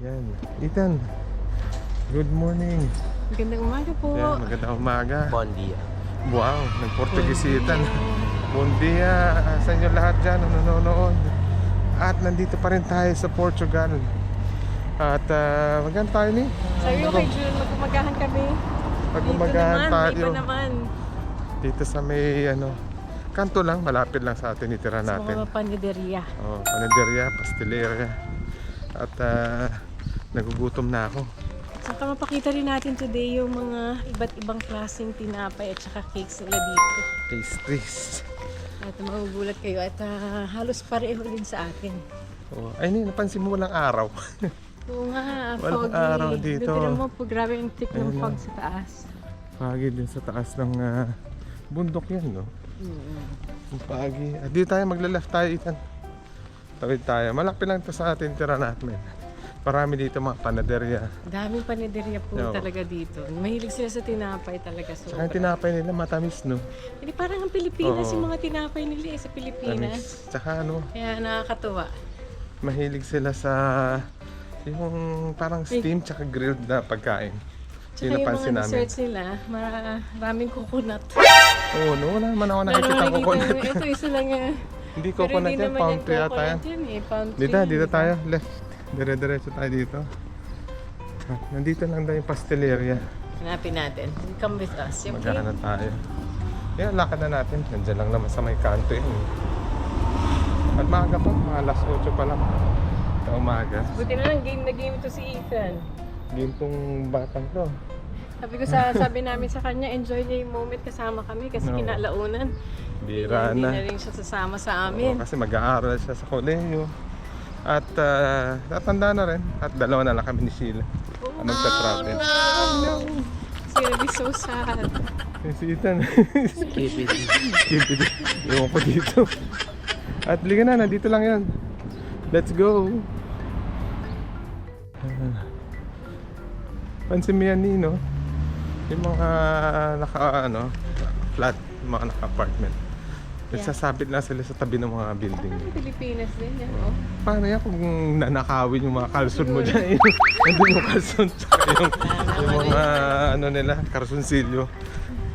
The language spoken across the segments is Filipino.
Yan. Ethan, good morning. Magandang umaga po. Yan, magandang umaga. Bon dia. Wow, nag-Portuguese si Ethan. Bon dia sa inyo lahat dyan na nanonood. At nandito pa rin tayo sa Portugal. At uh, maganda tayo ni? Ko kay June, magkumagahan kami. Pagkumagahan dito naman, tayo. Dito naman. Dito sa may ano, kanto lang, malapit lang sa atin itira Sa natin. mga panideria. Oh, panaderia, pasteleria. At ah, nagugutom na ako. Saka mapakita rin natin today yung mga iba't ibang klaseng tinapay at saka cakes nila dito. Pastries. At magugulat kayo at ah, halos pareho din sa atin. Oh, ay, ni, napansin mo walang araw. Oo nga, Walang foggy. araw dito. Doon mo po, grabe yung thick ng fog sa taas. Pagi din sa taas ng ah, bundok yan, no? Mm. Yung Pagi. At di tayo magla-left tayo, Ethan. Tawid tayo. Malapit lang to sa atin tira natin. Marami dito mga panaderia. Daming panideria po Oo. talaga dito. Mahilig sila sa tinapay talaga. Saka Sobra. yung tinapay nila matamis, no? Hindi parang ang Pilipinas Oo. yung mga tinapay nila eh, sa Pilipinas. Tamis. Tsaka ano, Kaya nakakatuwa. mahilig sila sa yung parang steam tsaka grilled na pagkain. Tsaka Yun yung napansin mga namin. desserts nila, maraming coconut. Oo, no, wala naman ako Pero nakikita nakikita coconut. ito isa lang nga. Hindi Pero coconut hindi yan, naman palm yan tree yata yan. coconut yan eh. Palm tree. Dito, dito tayo, left. Dire-diretso tayo dito. Ah, Nandito lang daw yung pasteleria. Hanapin natin. Come with us. Okay? Maghahanap tayo. Yan, lakad na natin. Nandiyan lang naman sa may kanto yun. At maaga pa, mga alas 8 pa lang. Sa umaga. Buti na lang game na game ito si Ethan. Game tong batang to. Sabi ko sa sabi namin sa kanya, enjoy niya yung moment kasama kami kasi Oo. kinalaunan. Bira Hindi na. na rin siya sasama sa Oo, amin. kasi mag-aaral siya sa kolehiyo. At uh, natanda na rin. At dalawa na lang kami ni Sheila. Oh, Ang nagtatravel. It's gonna be so sad. Yung si Ethan. Keep it. Skip it. Ewan ko dito. At liga na, nandito lang yan. Let's go. Ah. pansin mo yan, Nino. Yung mga naka, ano, flat, mga naka-apartment. Nagsasabit lang sila sa tabi ng mga building. Parang Pilipinas din yan, oh. Paano yan kung nanakawin yung mga kalson mo dyan? Nandun yung kalson tsaka yung, yung mga ano nila, karsunsilyo.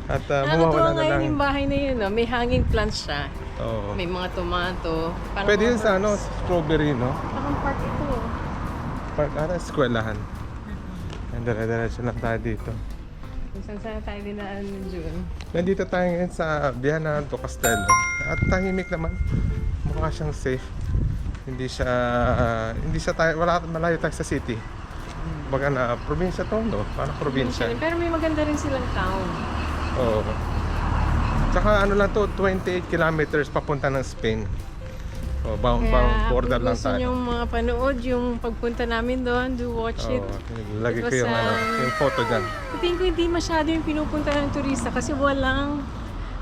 At uh, Nakakatuwa mawawala na ngayon lang. yung bahay na yun, no? may hanging plants siya. Oo. May mga tomato. Parang Pwede yun sa ano, strawberry, no? Parang park ito. Park, ano, eskwelahan. And dire-diretso lang tayo dito. Saan saan tayo dinaan ng June. Nandito tayo ngayon sa Viana do Castello. At tahimik naman. Mukha siyang safe. Hindi siya, hindi siya tayo, wala, malayo tayo sa city. Baga na, probinsya to, no? Parang probinsya. Pero may maganda rin silang town. Oo. Tsaka ano lang to, 28 kilometers papunta ng Spain. O, bound, bound Kaya border kung lang gusto tayo. nyo mga panood, yung pagpunta namin doon, do watch it. Oo, lagi It ko yung, ano, um, yung photo dyan. I think hindi masyado yung pinupunta ng turista kasi walang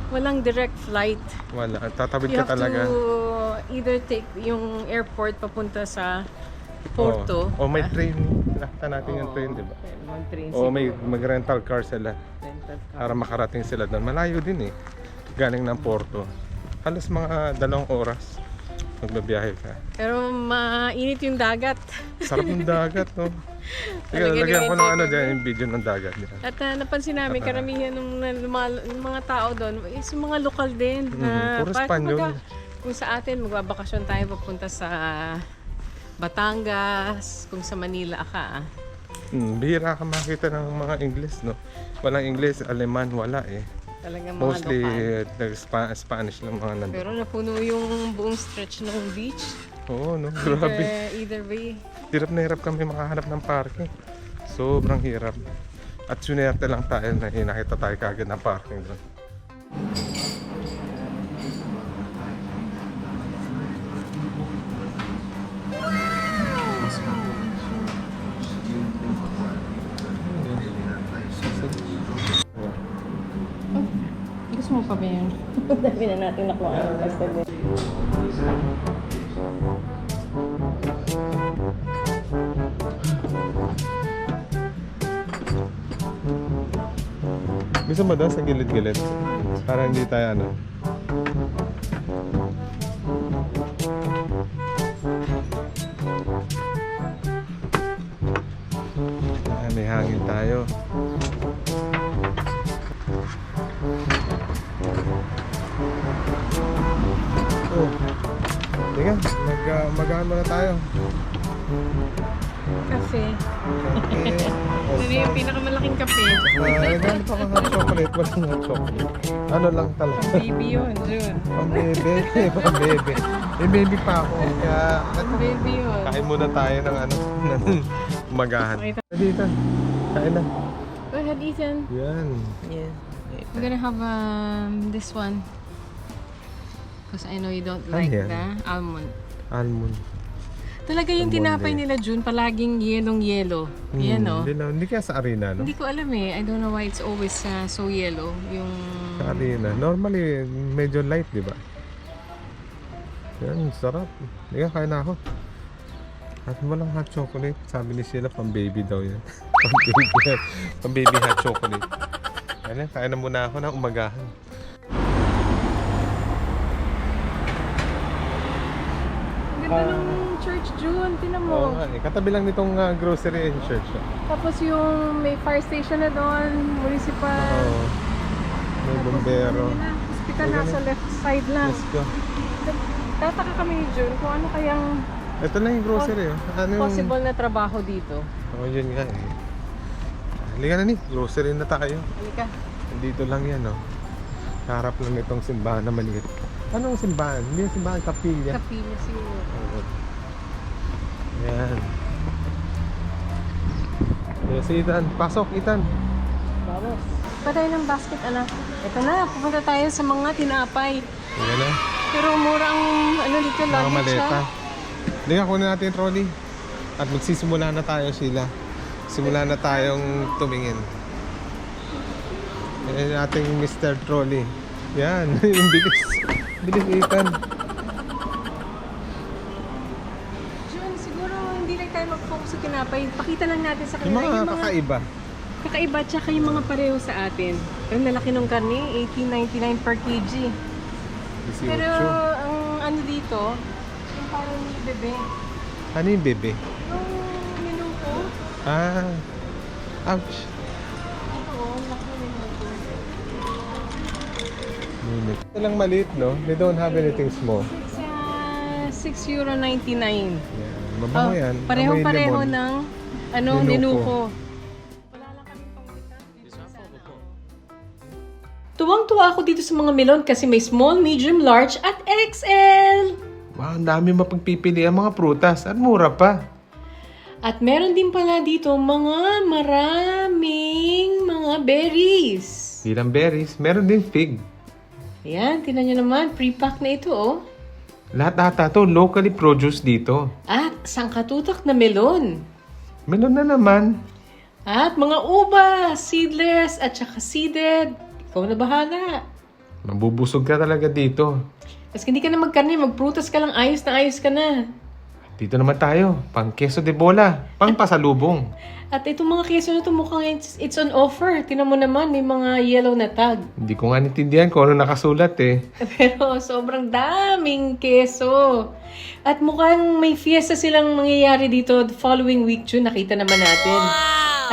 walang direct flight. Wala, tatawid You ka have talaga. to either take yung airport papunta sa Porto. O, may Ah, train. Nakita natin yung oo. train, di ba? Pwede Mag-train O may mag-rental car sila Rental car. para makarating sila doon. Malayo din eh. Galing ng Porto. Halos mga dalawang oras magbabiyahe ka. Pero mainit yung dagat. Sarap ng dagat, no? Talaga lagyan ko ng ano dyan, yung video ng dagat. Yan. At ah, napansin namin, karamihan ng, ng mga, ng mga tao doon is yung mga lokal din. Mhm, Na, puro parang Espanyol. Kung sa atin, magbabakasyon tayo papunta sa Batangas, kung sa Manila ka. ah. Hmm, bihira ka makita ng mga English, no? Walang English, Aleman, wala eh. Talagang mga Mostly uh, Spa- Spanish lang mga nandun. Pero napuno yung buong stretch ng beach. Oo, no? Grabe. Either, either way. Hirap na hirap kami makahanap ng parking. Sobrang hirap. At sunerte lang tayo na nakita tayo kagad ng parking doon. Dami na natin nakuha ng pastel. Gusto mo doon sa gilid-gilid? Para hindi tayo ano. Uh, mag na tayo. Cafe. Okay. Ano yung pinakamalaking kape? Nagano pa ka hot chocolate? Walang hot chocolate. Ano lang talaga. Baby yun, Jun. Pang bebe. Pang bebe. Eh, baby pa ako. Kaya, Baby yun. kain muna tayo ng ano, ng umagahan. Okay. Dito. Kain na. Go ahead, Ethan. Yan. Yeah. I'm gonna have um, this one. Because I know you don't Ano like yan? the almond. Almond. Talaga yung tinapay eh. nila, Jun, palaging yelong-yelo. Yan, Hmm, oh. Hindi, na, hindi kaya sa arena, no? Hindi ko alam eh. I don't know why it's always uh, so yellow. Yung... Sa arena. Normally, medyo light, di ba? Yan, sarap. Hindi ka, kain na ako. At walang hot chocolate. Sabi ni Sheila, pang baby daw yan. pang baby, pang baby hot chocolate. Yan, kain na muna ako ng umagahan. Ganda ng church, Jun. Tinan Oo mo. nga eh. Katabi lang nitong ah, grocery and church. ah. Tapos yung may fire station na doon, municipal. Oo. May Tapos bombero. ano nila, Hospital May nasa ganun. left side lang. Let's go. Tataka kami ni Jun kung ano kayang Ito lang yung grocery. Oh. Ano yung... possible na trabaho dito. Oo, yun nga eh. Halika na ni, grocery na tayo. Halika. Dito lang yan, no? Harap lang itong simbahan na maliit. Anong simbahan? Hindi yung simbahan, kapilya. Kapila siguro. Oo. Yan. Yes, Ethan. Pasok, Ethan. Vamos. Pa tayo ng basket, anak. Ito na, pupunta tayo sa mga tinapay. Yan na. Pero mura ang ano dito, Mga luggage maleta. ha. Hindi nga, kunin natin yung trolley. At magsisimula na tayo sila. Simula na tayong tumingin. Yan yung ating Mr. Trolley. Yan, yung bilis. Bilis, Ethan. Jun, siguro hindi lang tayo mag-focus sa tinapay. Pakita lang natin sa Yung kanila mga kakaiba. kakaiba tsaka yung mga pareho sa atin. Yung lalaki ng karne, 18.99 per kg. 18. Pero ang ano dito, yung parang ni bebe. Ano yung bebe? Yung menu ko, Ah. Ouch. ito oh, laki ng menu ko. Minute. Ito lang maliit, no? They don't have anything small. Sa 6 euro 99. Yan. Mabango Oh, yan. Pareho-pareho ng ano, Ninuko. ninuko. Tuwang-tuwa ako dito sa mga melon kasi may small, medium, large at XL. Wow, ang dami mapagpipili ang mga prutas. At mura pa. At meron din pala dito mga maraming mga berries. Di lang berries. Meron din fig. Ayan, tinan nyo naman, pre-pack na ito oh. Lahat ata to locally produced dito. At sangkatutak na melon. Meron na naman. At mga ubas, seedless at saka seeded. Ikaw na bahala. Mabubusog ka talaga dito. Kasi hindi ka na magkarne, magprutas ka lang, ayos na ayos ka na. Dito naman tayo. Pang queso de bola. Pang pasalubong. At itong mga keso na ito mukhang it's, it's on offer. Tinan mo naman, may mga yellow na tag. Hindi ko nga naintindihan kung ano nakasulat eh. Pero sobrang daming keso. At mukhang may fiesta silang mangyayari dito the following week, June. Nakita naman natin.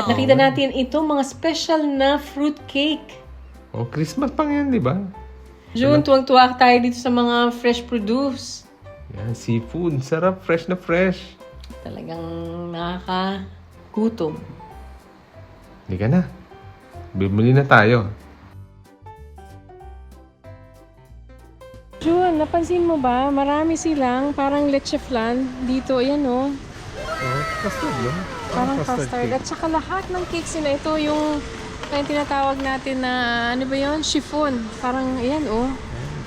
At nakita natin itong mga special na fruit cake. Oh, Christmas pang yan, di ba? June, tuwang-tuwa tayo dito sa mga fresh produce. Yan, seafood. Sarap, fresh na fresh. Talagang nakakagutom. Hindi ka na. Bibili na tayo. June, napansin mo ba? Marami silang parang leche flan dito. Ayan oh. Oh, custard, no? Parang custard. At saka lahat ng cakes nila, ito yung yung tinatawag natin na, ano ba yun? Chiffon. Parang, ayan, oh.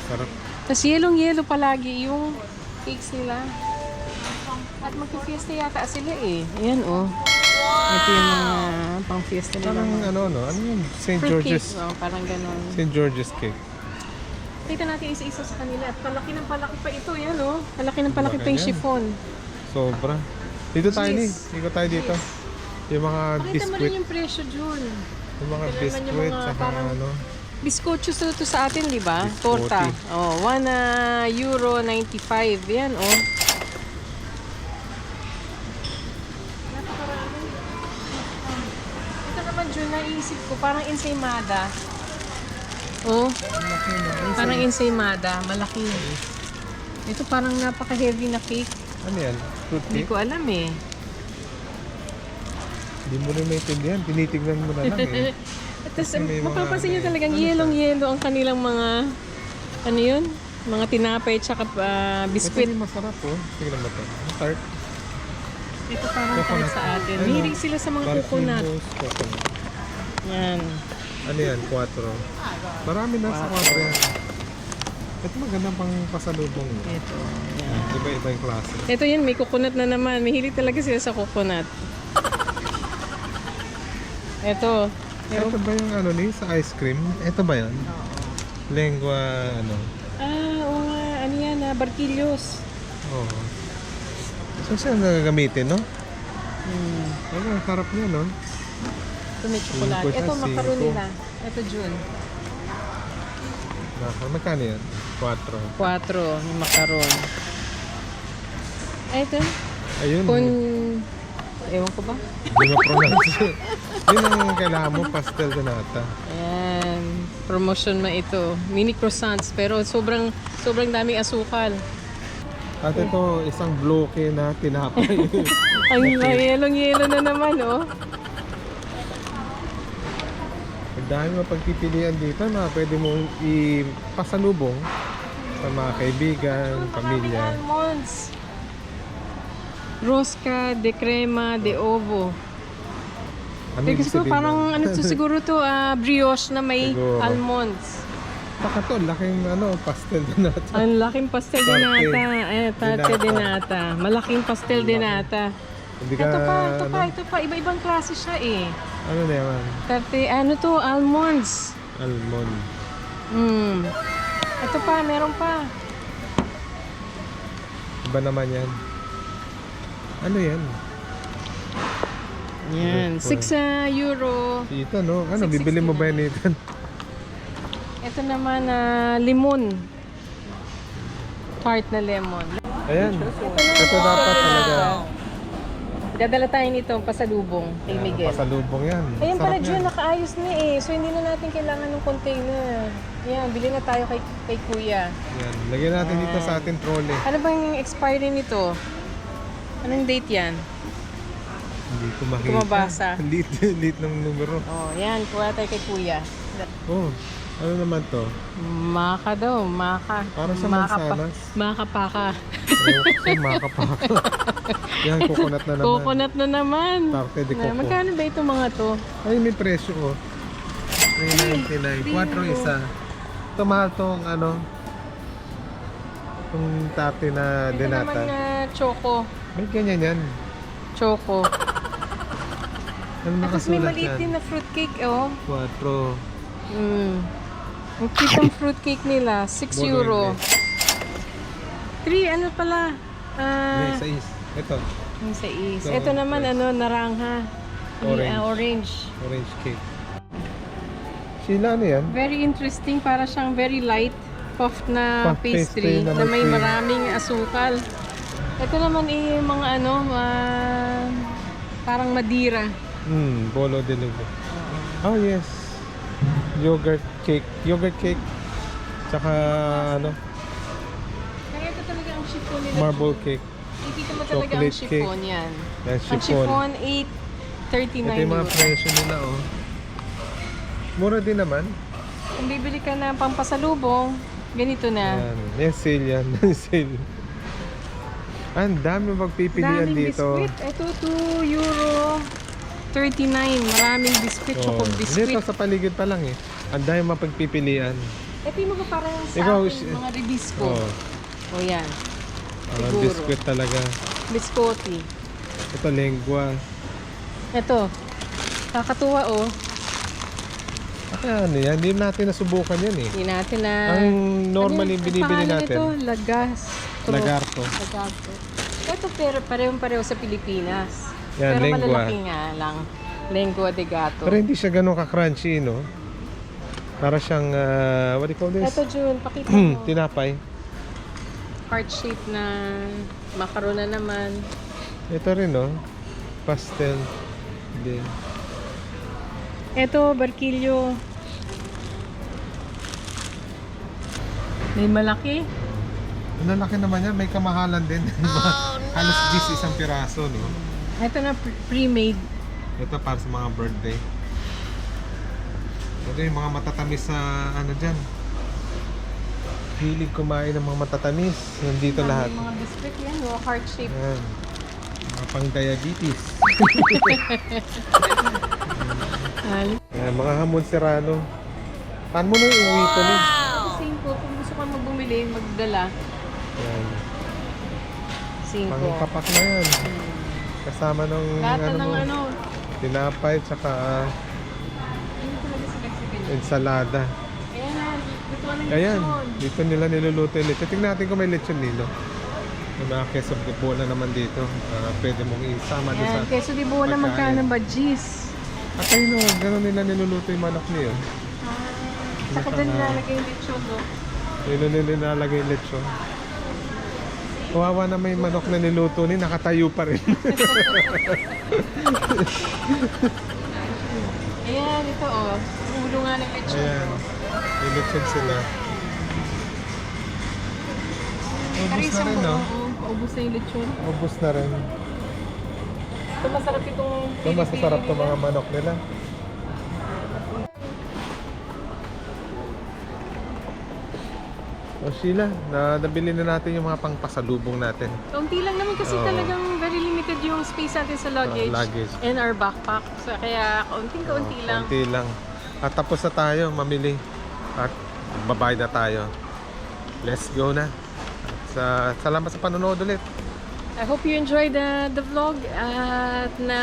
Sarap. Tapos yelong-yelo palagi yung cakes nila. At magpi-fiesta yata sila eh. Ayan, oh. Ito yung mga pang-fiesta nila. Parang ano, no? Ano yun? St. Fruit George's. cake. Oh, parang ganon. St. George's cake. Kita natin isa-isa sa kanila. At palaki ng palaki pa ito. Yan, oh. Palaki ng palaki pa yung yan. chiffon. Sobra. Dito tayo ni. Cheese. Dito tayo dito. Yung mga Pakita mo biscuit. rin yung presyo, June. Yung mga Ito naman yung biscuit. mga Saka parang- ano. Biskotso to, to sa atin, di ba? Torta. Oh, 1 ah, euro 95. Yan, oh. Napakarami. naman, Jun, naisip ko, parang ensaymada. Oh, parang ensaymada, malaki. Ito parang napaka-heavy na cake. Ano yan? Fruit Hindi cake? ko alam eh. Hindi mo rin maintindihan. Tinitignan mo na lang eh. At tapos, mapapansin nyo ano talagang Ano yelong-yelo ang kanilang mga, ano yun? Mga tinapay tsaka Ito biskwit. rin masarap oh. Tingnan mo to. Tart. Ito parang Coconut. sa atin. Ano? Sila sa mga coconut. Yan. Ano yan? Quattro. Marami na sa quattro yan. Ito magandang pang pasalubong. Ito. Yan. Iba-iba yung klase. Ito yun, may coconut na naman. May hilig talaga sila sa coconut. Ito. Meron Ito ba yung ano ni sa ice cream? Ito ba yun? Lengua ano? Ah, oo nga. Ano yan ah, Barquillos. Oo. So siya nagagamitin, no? Hmm. Ano, ang sarap niya, no? Ito may chocolate. Ito, macaron cinco. nila. Ito, Jun. Nako, magkano yan? Quattro. 4. Yung macaron. Ay, ito. Ayun. Con... Ewan ko ba? Hindi mo pronounce. Yun ang kailangan mo, pastel de nata. Ayan. Promotion ma ito. Mini croissants. Pero sobrang sobrang daming asukal. At ito, isang bloke na tinapay. Ang yelong-yelo na naman, oh. Ang dami mo pagpipilian dito na pwede mong ipasalubong sa mga kaibigan, pamilya. almonds. Rosca de crema de ovo. Ano siguro sabihin parang ano to siguro to ah, brioche na may Siguro. almonds. Baka to, laking ano, pastel de nata. Ang laking pastel Tarte. nata. Eh, tarte De nata. Malaking pastel de nata. Hindi ka, Ito pa, ito ano, pa, ito pa. Iba-ibang klase siya eh. ano na yaman? Tarte, ano to, almonds. Almond. Hmm. Ito pa, meron pa. Iba naman yan. Ano yan? Yan, 6 euro. Ito, no? Ano, 6.60 bibili mo ba na. yan ito? Ito naman, ah, limon. Tart na lemon. Ayan. Ito dapat talaga. Dadala tayo nito, pasalubong kay Miguel. Pasalubong yan. Ayan pala, Sarap Jun, yan. nakaayos na eh. So, hindi na natin kailangan ng container. Yan, bili na tayo kay, kay Kuya. Yan. Lagyan natin dito sa ating trolley. Ano bang expiry nito? Anong date yan? Hindi ko makita. Kumabasa. Lit, lit ng numero. Oh, yan, kuha tayo kay Kuya. Oh, ano naman to? Maka daw, maka. Para sa Maka pa- mansanas. Maka paka. Oh, kasi makapaka. Yan, coconut na naman. Coconut na naman. Tarte de coco. magkano ba itong mga to? Ay, may presyo oh. 399. 4 isa. Ito mahal tong ano, itong tarte na Ito denata. naman na choco. May ganyan yan. Choco. Ano Tapos may nakasulat maliit yan? din na fruitcake, oh. 4. Mm. Ang cute ang fruitcake nila. 6 Bono euro. hindi. 3, ano pala? May Ah, is. Ito, yung sa is. Ito, Ito naman, ano, narangha. Orange. Ah, orange. orange cake. Sheila, ano yan? Very interesting. Para siyang very light puffed na Puff pastry, pastry na na may may cream. maraming asukal. Ito naman eh, yung mga ano, ah, parang madira. Hmm, bolo de lugo. Oh, yes. Yogurt cake. Yogurt cake. Tsaka, ano, Kaya ito talaga ang chiffon nila. marble cake. Nakikita mo talaga ang chocolate chiffon yan. Yan, Ang chiffon. chiffon, 8.39 Ito yung mga euro. presyo nila, oh. Mura din naman. Kung bibili ka ng pampasalubong, ganito na. Yan. Yan, sale yan. sale. Ang dami magpipilian Daming dito. biskwit. Ito, 2 euro 39. Maraming biskwit, Oh. choco biskwit. Dito sa paligid pa lang eh. Ang dami mapagpipilian. Ito yung mga parang sa Ikaw, akin, si- mga ribisco. Oh. O yan. Ang Siguro. biskwit talaga. Biscotti. Ito, lengua. Ito. Kakatuwa oh. Kaya ano yan, hindi natin nasubukan yan eh. Hindi natin na... Ang normally Ano binibili natin. Ito, lagas. Lagarto. Lagarto. Ito pero parehong pareho sa Pilipinas. Yan, pero lengua. malalaki nga lang. Lengua de gato. Pero hindi siya ganun ka-crunchy, no? Para siyang, ah, what do you call this? Ito June, pakita mo. Tinapay. Heart shape na macaron na naman. Ito rin, no? Pastel. Din. Eto, barkilyo. May malaki. Ang lalaki naman yan, may kamahalan din. Halos 10 isang piraso, no? Ito na pre- pre-made. Ito para sa mga birthday. Ito yung mga matatamis sa ano dyan. Hilig kumain ng mga matatamis. Nandito lahat. May mga biscuit yan, no? heart shape. Ayan. Mga pang diabetes. Ayan, mga hamon serrano. Paano mo na yung uwi ko? Same po, kung gusto ka magbumili, magdala. Ayan. Same Pang po. papak na yan. Kasama ng Lahat na ano, ng mo, ano. tinapay tsaka Mexican? ensalada. Ayan na, ito na yung Ayan, dito nila niluluto yung lechon. Tingnan natin kung may lechon nilo. May mga queso de bola naman dito. Ah, pwede mong isama doon sa... Ayan, queso di bola, pagkain. magkano ba? Jeez. At ayun o, gano'n nila niluluto yung manok niyo. Ah, saka dyan nilalagay yung lechon, no? Yun nila nilalagay yung lechon. Kawawa na may manok na niluto ni, nakatayo pa rin. Ayan, ito oh. Ulo nga ng lechon. Ayan, may lechon sila. Ubus na rin, no? oo. Paubos na yung lechon. Ubus na rin. Ito masarap itong Ito, masasarap itong mga manok nila. O Sheila, na nabili na natin yung mga pangpasalubong natin. Kaunti lang naman kasi Oo. talagang very limited yung space natin sa luggage, Ah, luggage. and our backpack. So, kaya kaunting-kaunti Oh, lang. Konti lang. At tapos na tayo mamili. At babayad na tayo. Let's go na. At sa, salamat sa panonood ulit. I hope you enjoyed the, the vlog at na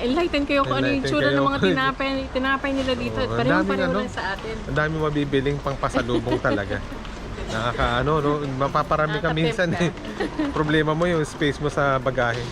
enlighten kayo kung ano yung Enlighten tsura ng mga tinapay, tinapay nila dito. Oo, at ang pareho-pareho daming lang ano. sa atin. Ang dami mabibiling pang pasalubong talaga. Nakaka ano, no? mapaparami ka minsan eh. Problema mo yung space mo sa bagahe.